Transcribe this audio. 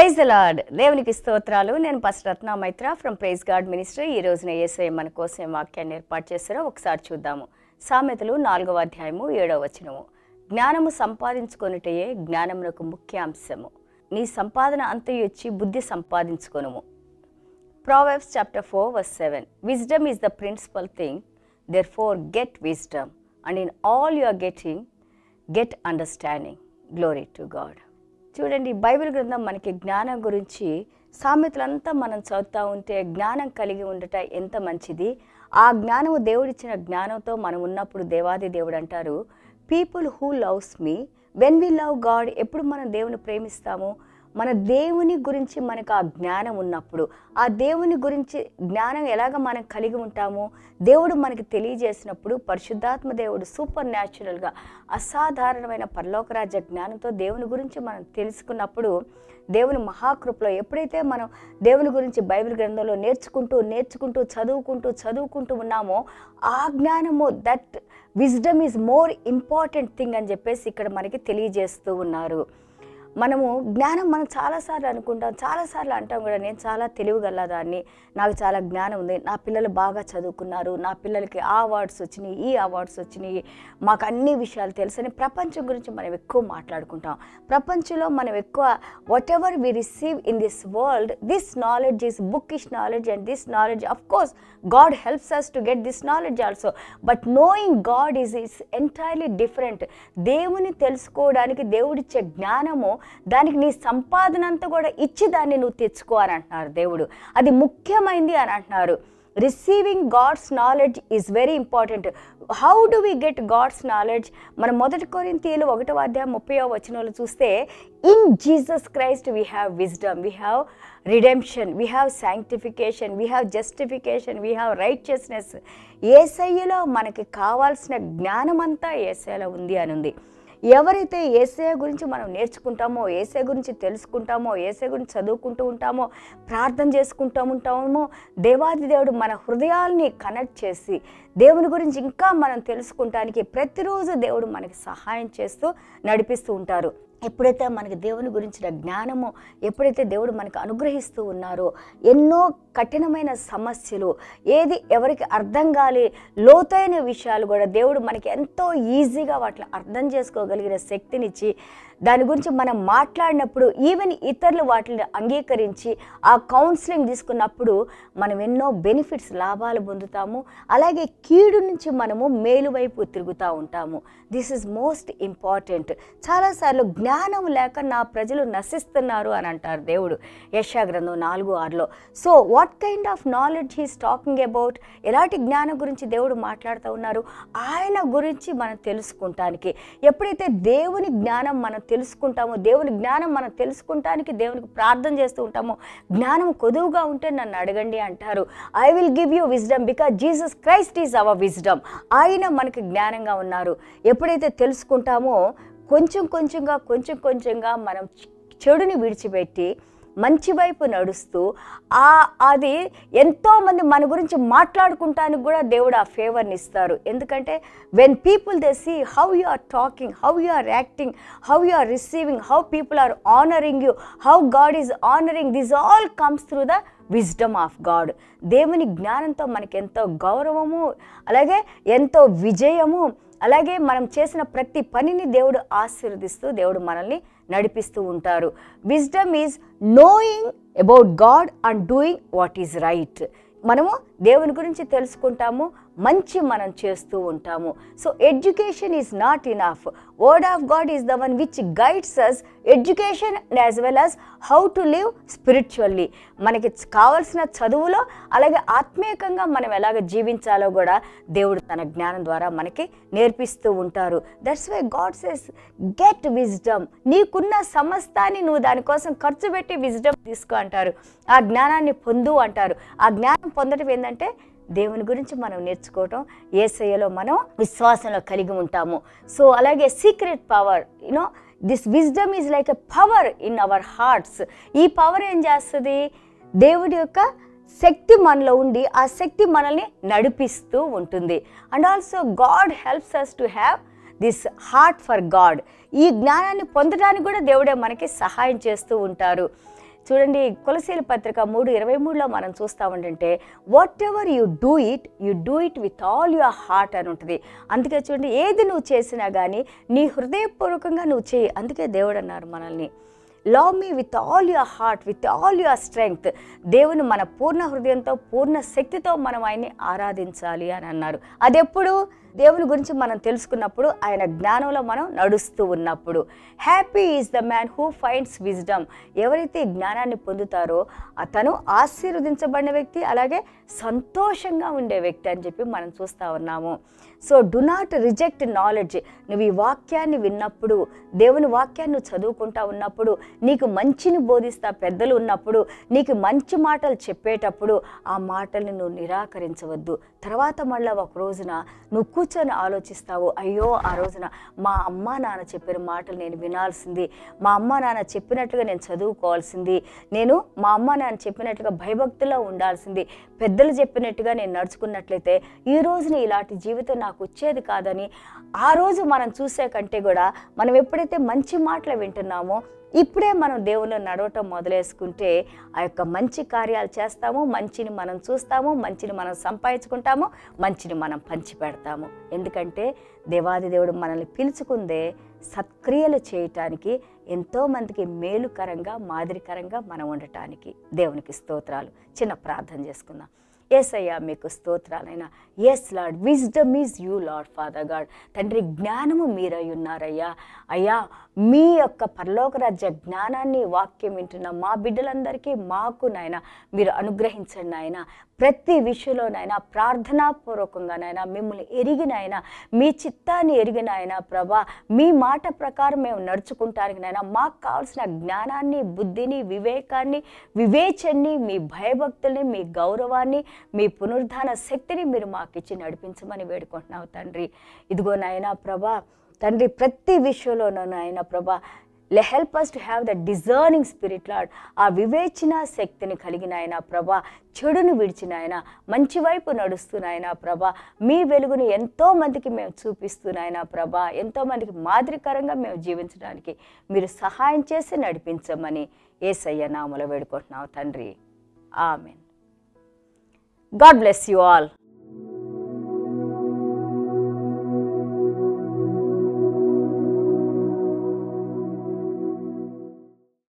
Praise the lord దేవునికి స్తోత్రాలు. నేను first Ratna Maitra from praise God ministry ఈ రోజున ఏసఐ మన కోసం వాక్యాన్ని ఏర్పాటు చేస్తారో ఒకసారి చూద్దాము. సామెతలు నాలుగవ అధ్యాయము ఏడవ వచనము. జ్ఞానము సంపాదించుకొనుటయే జ్ఞానమునకు ముఖ్య అంశము నీ సంపాదన అంతయు వచ్చి బుద్ధి సంపాదించుకొనుము. Proverbs chapter four 4 verse 7 Wisdom is the principal thing, therefore get wisdom, and in all you are getting, get understanding. Glory to God. చూడండి బైబిల్ గ్రంథం మనకి జ్ఞానం గురించి సామెతలంతా మనం చదువుతూ ఉంటే జ్ఞానం కలిగి ఉండట ఎంత మంచిది? ఆ జ్ఞానము దేవుడిచ్చిన జ్ఞానంతో మనం ఉన్నప్పుడు దేవాది దేవుడు అంటారు people who loves me when we love God ఎప్పుడు మనం దేవుని ప్రేమిస్తాము? మన దేవుని గురించి మనకు ఆ జ్ఞానం ఉన్నప్పుడు ఆ దేవుని గురించి జ్ఞానం ఎలాగ మనం కలిగి ఉంటామో దేవుడు మనకి తెలియజేసినప్పుడు పరిశుద్ధాత్మ దేవుడు సూపర్ న్యాచురల్గా అసాధారణమైన పరలోకరాజ్య జ్ఞానంతో దేవుని గురించి మనం తెలుసుకున్నప్పుడు దేవుని మహాకృపలో ఎప్పుడైతే మనం దేవుని గురించి బైబిల్ గ్రంథంలో నేర్చుకుంటూ నేర్చుకుంటూ చదువుకుంటూ చదువుకుంటూ ఉన్నామో ఆ జ్ఞానము that wisdom is more important thing అని చెప్పేసి ఇక్కడ మనకి తెలియజేస్తూ ఉన్నారు. మనము జ్ఞానం మనం చాలాసార్లు అనుకుంటాం చాలాసార్లు అంటాం కూడా నేను చాలా తెలివిగలదాన్ని నాకు చాలా జ్ఞానం ఉంది నా పిల్లలు బాగా చదువుకున్నారు నా పిల్లలకి ఆ అవార్డ్స్ వచ్చినాయి ఈ అవార్డ్స్ వచ్చినాయి మాకు అన్ని విషయాలు తెలుసని ప్రపంచం గురించి మనం ఎక్కువ మాట్లాడుకుంటాం. ప్రపంచంలో మనం ఎక్కువ whatever we receive in this world this knowledge is bookish knowledge and this knowledge of course God helps us to get this knowledge also but knowing God is is entirely different దేవుని తెలుసుకోవడానికి దేవుడిచ్చే జ్ఞానము దానికి నీ సంపాదన అంతా కూడా ఇచ్చి దాన్ని నువ్వు తెచ్చుకో అని అంటున్నారు దేవుడు. అది ముఖ్యమైంది అని అంటున్నారు. Receiving God's knowledge is very important how do we get God's knowledge మన మొదటి కొరింతీయులు ఒకటో అధ్యాయం ముప్పై వాళ్ళు చూస్తే in Jesus Christ we have wisdom we have redemption we have sanctification we have justification we have righteousness ఏసయ్యలో మనకి కావాల్సిన జ్ఞానం అంతా ఉంది అని ఉంది. ఎవరైతే ఏసయ గురించి మనం నేర్చుకుంటామో ఏసే గురించి తెలుసుకుంటామో ఏసే గురించి చదువుకుంటూ ఉంటామో ప్రార్థన చేసుకుంటూ ఉంటామో దేవాది దేవుడు మన హృదయాల్ని కనెక్ట్ చేసి దేవుని గురించి ఇంకా మనం తెలుసుకుంటానికి ప్రతిరోజు దేవుడు మనకి సహాయం చేస్తూ నడిపిస్తూ ఉంటారు. ఎప్పుడైతే మనకి దేవుని గురించిన జ్ఞానము ఎప్పుడైతే దేవుడు మనకు అనుగ్రహిస్తూ ఉన్నారో ఎన్నో కఠినమైన సమస్యలు ఏది ఎవరికి అర్థం కాలి లోతైన విషయాలు కూడా దేవుడు మనకి ఎంతో ఈజీగా వాటిని అర్థం చేసుకోగలిగిన శక్తినిచ్చి దాని గురించి మనం మాట్లాడినప్పుడు ఈవెన్ ఇతరులు వాటిని అంగీకరించి ఆ కౌన్సిలింగ్ తీసుకున్నప్పుడు మనం ఎన్నో బెనిఫిట్స్ లాభాలు పొందుతాము. అలాగే కీడు నుంచి మనము మేలు వైపు తిరుగుతూ ఉంటాము. దిస్ ఇస్ మోస్ట్ ఇంపార్టెంట్ చాలాసార్లు జ్ఞానం లేక నా ప్రజలు నశిస్తున్నారు అని అంటారు దేవుడు. యశాగ్రంథం నాలుగు ఆరులో. So what kind of knowledge he's talking about ఎలాంటి జ్ఞానం గురించి దేవుడు మాట్లాడుతూ ఉన్నారు? ఆయన గురించి మనం తెలుసుకుంటానికి. ఎప్పుడైతే దేవుని జ్ఞానం మనం తెలుసుకుంటాము దేవుని జ్ఞానం మనం తెలుసుకుంటానికి దేవునికి ప్రార్థన చేస్తూ ఉంటామో జ్ఞానం కొదువుగా ఉంటే నన్ను అడగండి అంటారు. I will give you wisdom because Jesus Christ is our wisdom ఆయన మనకి జ్ఞానంగా ఉన్నారు. ఎప్పుడైతే తెలుసుకుంటామో కొంచెం కొంచెంగా కొంచెం కొంచెంగా మనం చెడుని విడిచిపెట్టి మంచి వైపు నడుస్తూ ఆ అది ఎంతోమంది మన గురించి మాట్లాడుకుంటానికి కూడా దేవుడు ఆ ఫేవర్ని ఇస్తారు. ఎందుకంటే when people they see how you are talking how you are acting how you are receiving how people are honouring you how God is honouring this all comes through the wisdom of God దేవుని జ్ఞానంతో మనకి ఎంతో గౌరవము అలాగే ఎంతో విజయము అలాగే మనం చేసిన ప్రతి పనిని దేవుడు ఆశీర్వదిస్తూ దేవుడు మనల్ని నడిపిస్తూ ఉంటారు. Wisdom is knowing about God and doing what is right మనము దేవుని గురించి తెలుసుకుంటాము మంచి మనం చేస్తూ ఉంటాము. So education is not enough word of God is the one which guides us education as well as how to live spiritually మనకి కావలసిన చదువులో అలాగే ఆత్మీయకంగా మనం ఎలాగ జీవించాలో కూడా దేవుడు తన జ్ఞానం ద్వారా మనకి నేర్పిస్తూ ఉంటారు. That's why God says get wisdom నీకున్న సమస్తాన్ని నువ్వు దానికోసం ఖర్చు పెట్టి విజ్డమ్ తీసుకో అంటారు. ఆ జ్ఞానాన్ని పొందు అంటారు. ఆ జ్ఞానం పొందడం ఏంటంటే దేవుని గురించి మనం నేర్చుకోవటం ఏసయ్యలో మనం విశ్వాసంలో కలిగి ఉంటాము. సో అలాగే secret power you know this wisdom is like a power in our hearts ఈ పవర్ ఏం చేస్తుంది? దేవుడి యొక్క శక్తి మనలో ఉండి ఆ శక్తి మనల్ని నడిపిస్తూ ఉంటుంది. And also God helps us to have this heart for God ఈ జ్ఞానాన్ని పొందడానికి కూడా దేవుడే మనకి సహాయం చేస్తూ ఉంటారు. చూడండి కొలసీల పత్రిక మూడు ఇరవై మూడులో మనం చూస్తా ఉండంటే whatever you do it you do it with all your heart అని ఉంటుంది. అందుకే చూడండి ఏది నువ్వు చేసినా కానీ నీ హృదయపూర్వకంగా నువ్వు చేయి. అందుకే దేవుడు అన్నారు మనల్ని. Love me with all your heart with all your strength దేవుని మన పూర్ణ హృదయంతో పూర్ణ శక్తితో మనం ఆయన్ని ఆరాధించాలి అని అన్నారు. అదెప్పుడు? దేవుని గురించి మనం తెలుసుకున్నప్పుడు ఆయన జ్ఞానంలో మనం నడుస్తూ ఉన్నప్పుడు. Happy is the man who finds wisdom ఎవరైతే జ్ఞానాన్ని పొందుతారో అతను ఆశీర్వదించబడిన వ్యక్తి అలాగే సంతోషంగా ఉండే వ్యక్తి అని చెప్పి మనం చూస్తూ ఉన్నాము. So do not reject knowledge నువ్వు ఈ వాక్యాన్ని విన్నప్పుడు దేవుని వాక్యాన్ని నువ్వు చదువుకుంటా ఉన్నప్పుడు నీకు మంచిని బోధిస్తా పెద్దలు ఉన్నప్పుడు నీకు మంచి మాటలు చెప్పేటప్పుడు ఆ మాటల్ని నువ్వు నిరాకరించవద్దు. తర్వాత మళ్ళీ ఒక రోజున నువ్వు కూర్చొని ఆలోచిస్తావు అయ్యో ఆ రోజున మా అమ్మ నాన్న చెప్పిన మాటలు నేను వినాల్సింది. మా అమ్మ నాన్న చెప్పినట్లుగా నేను చదువుకోవాల్సింది. నేను మా అమ్మ నాన్న చెప్పినట్లుగా భయభక్తిలో ఉండాల్సింది. పెద్దలు చెప్పినట్టుగా నేను నడుచుకున్నట్లయితే ఈ రోజున ఇలాంటి జీవితం నాకు వచ్చేది కాదని ఆ రోజు మనం చూసే కంటే కూడా మనం ఎప్పుడైతే మంచి మాటలు వింటున్నామో ఇప్పుడే మనం దేవుళ్ళు నడవటం మొదలేసుకుంటే ఆ యొక్క మంచి కార్యాలు చేస్తాము మంచిని మనం చూస్తాము మంచిని మనం సంపాదించుకుంటాము మంచిని మనం పంచిపెడతాము. ఎందుకంటే దేవాది దేవుడు మనల్ని పిలుచుకుందే సత్క్రియలు చేయటానికి ఎంతోమందికి మేలుకరంగా మాదిరికరంగా మనం ఉండటానికి దేవునికి స్తోత్రాలు. చిన్న ప్రార్థన చేసుకుందాం. ఎస్ అయ్యా మీకు స్తోత్రాలైనా. Yes Lord wisdom is you Lord father God తండ్రి జ్ఞానము మీరై ఉన్నారయ్యా. అయ్యా మీ యొక్క పరలోక రాజ్య జ్ఞానాన్ని వాక్యం వింటున్న మా బిడ్డలందరికీ మాకు నాయన మీరు అనుగ్రహించండి నాయన. ప్రతి విషయంలోనైనా ప్రార్థనాపూర్వకంగానైనా మిమ్మల్ని ఎరిగినైనా మీ చిత్తాన్ని ఎరిగినైనా ప్రభా మీ మాట ప్రకారం మేము నడుచుకుంటానికి నైనా మాకు కావాల్సిన జ్ఞానాన్ని బుద్ధిని వివేకాన్ని వివేచన్ని మీ భయభక్తుల్ని మీ గౌరవాన్ని మీ పునరుద్ధాన శక్తిని మీరు మాకు ఇచ్చి నడిపించమని వేడుకుంటున్నావు తండ్రి. ఇదిగో నాయనా ప్రభా తండ్రి ప్రతి విషయంలోనూ ఆయన ప్రభా లె help us to have the discerning spirit Lord ఆ వివేచన శక్తిని కలిగిన ఆయన ప్రభా చెడును విడిచిన ఆయన మంచి వైపు నడుస్తున్నాయన ప్రభా మీ వెలుగును ఎంతో మందికి మేము చూపిస్తున్నాయన ప్రభా ఎంతో మందికి మాదిరికరంగా మేము జీవించడానికి మీరు సహాయం చేసి నడిపించమని ఏసయ్య నామలో వేడుకుంటున్నావు తండ్రి. Amen. God bless you all